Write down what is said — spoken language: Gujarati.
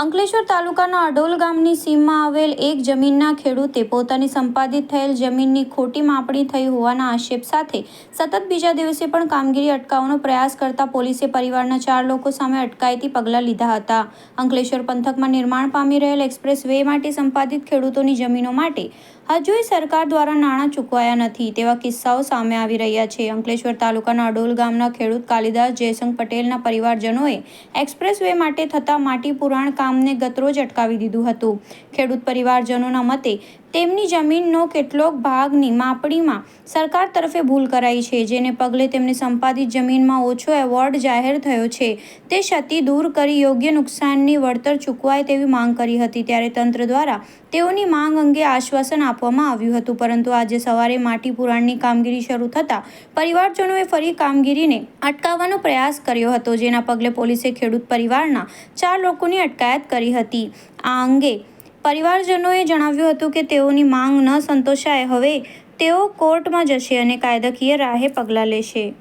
અંકલેશ્વર તાલુકાના અડોલ ગામની સીમમાં આવેલ એક જમીનના ખેડૂતે પોતાની સંપાદિત થયેલ જમીનની ખોટી માપણી થઈ હોવાના આક્ષેપ સાથે સતત બીજા દિવસે પણ કામગીરી અટકાવવાનો પ્રયાસ કરતા પોલીસે પરિવારના ચાર લોકો સામે અટકાયતી પગલાં લીધા હતા. અંકલેશ્વર પંથકમાં નિર્માણ પામી રહેલ એક્સપ્રેસ વે માટે સંપાદિત ખેડૂતોની જમીનો માટે હજુય સરકાર દ્વારા નાણાં ચૂકવાયા નથી તેવા કિસ્સાઓ સામે આવી રહ્યા છે. અંકલેશ્વર તાલુકાના અડોલ ગામના ખેડૂત કાલિદાસ જયસંગ પટેલના પરિવારજનોએ એક્સપ્રેસ વે માટે થતા માટી પુરાણ કામને ગતરોજ અટકાવી દીધું હતું. ખેડૂત પરિવારજનોના મતે, તેમની જમીનનો કેટલોક ભાગની માપણીમાં સરકાર તરફે ભૂલ કરાઈ છે, જેને પગલે તેમને સંપાદિત જમીનમાં ઓછો એવોર્ડ જાહેર થયો છે. તે ક્ષતિ દૂર કરી યોગ્ય નુકસાનની વળતર ચૂકવાય તેવી માંગ કરી હતી, ત્યારે તંત્ર દ્વારા તેઓની માંગ અંગે આશ્વાસન આપવામાં આવ્યું હતું. પરંતુ આજે સવારે માટી પુરાણની કામગીરી શરૂ થતાં પરિવારજનોએ ફરી કામગીરીને અટકાવવાનો પ્રયાસ કર્યો હતો, જેના પગલે પોલીસે ખેડૂત પરિવારના ચાર લોકોની અટકાયત કરી હતી. આ અંગે પરિવારજનોએ જણાવ્યું હતું કે તેઓની માંગ ન સંતોષાય. હવે તેઓ કોર્ટમાં જશે અને કાયદાકીય રાહે પગલાં લેશે.